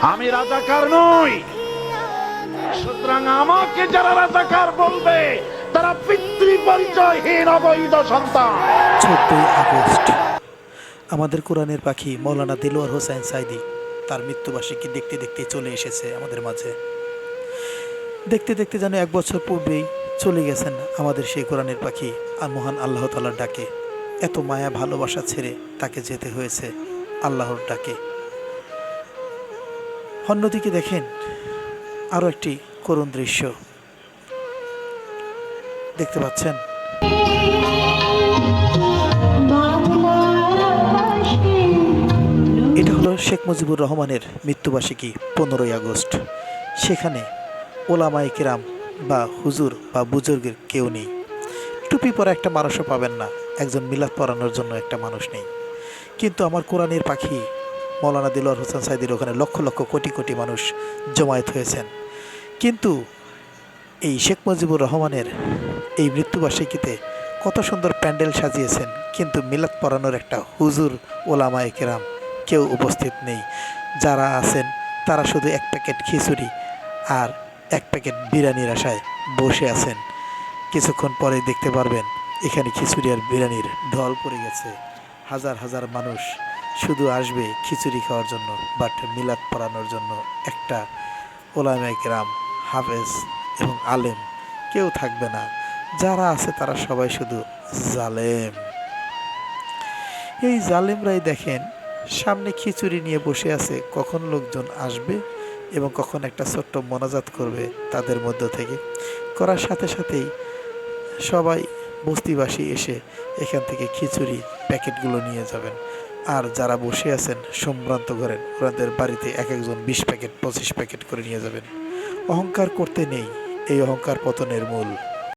আমি রাজাকার নই। সুতরাং আমাকে যারা রাজাকার বলবে, তারা পিতৃ পরিচয়হীন অবৈধ সন্তান। চোদ্দই আগস্ট। আমাদের কোরআনের পাখি মৌলানা দিলওয়ার হোসেন সাইদি তার মৃত্যুবার্ষিকী দেখতে দেখতে চলে এসেছে আমাদের মাঝে। দেখতে দেখতে যেন এক বছর পূর্বেই চলে গেছেন আমাদের সেই কোরআনের পাখি আর মহান আল্লাহ তালার ডাকে। এত মায়া ভালোবাসা ছেড়ে তাকে যেতে হয়েছে আল্লাহর ডাকে। অন্যদিকে দেখেন আরও একটি করুণ দৃশ্য। দেখতে পাচ্ছেন? এটা হলো শেখ মুজিবুর রহমানের মৃত্যুবার্ষিকী, পনেরোই আগস্ট। সেখানে ওলামাই কিরাম বা হুজুর বা বুজুর্গের কেউ নেই। টুপি পরা একটা মানুষও পাবেন না। একজন মিলাদ পরানোর জন্য একটা মানুষ নেই। কিন্তু আমার কোরআনের পাখি মৌলানা দিলওয়ার হোসেন সাইদির ওখানে লক্ষ লক্ষ কোটি কোটি মানুষ জমায়েত হয়েছেন। কিন্তু এই শেখ মুজিবুর রহমানের এই মৃত্যুবার্ষিকীতে কত সুন্দর প্যান্ডেল সাজিয়েছেন, কিন্তু মিলাদ পরানোর একটা হুজুর ওলামায়ে কেরাম কেউ উপস্থিত নেই। যারা আছেন, তারা শুধু এক প্যাকেট খিচুড়ি আর এক প্যাকেট বিরিয়ানির আশায় বসে আছেন। কিছুক্ষণ পরে দেখতে পারবেন, এখানে খিচুড়ি আর বিরিয়ানির ঢল পড়ে গেছে। হাজার হাজার মানুষ শুধু আসবে খিচুড়ি খাওয়ার জন্য বাট মিলাদ পড়ানোর জন্য একটা ওলামায়ে কেরাম, হাফেজ এবং আলেম কেউ থাকবে না। যারা আছে তারা সবাই শুধু জালেম। এই জালেমরাই দেখেন, সামনে খিচুড়ি নিয়ে বসে আছে কখন লোকজন আসবে এবং কখন একটা ছোট্ট মোনাজাত করবে তাদের মধ্য থেকে। করার সাথে সাথেই সবাই বস্তিবাসী এসে এখান থেকে খিচুড়ি প্যাকেটগুলো নিয়ে যাবেন। আর যারা বসে আছেন, সম্ভ্রান্ত করেন ওনাদের বাড়িতে এক একজন বিশ প্যাকেট, পঁচিশ প্যাকেট করে নিয়ে যাবেন। অহংকার করতে নেই, এই অহংকার পতনের মূল।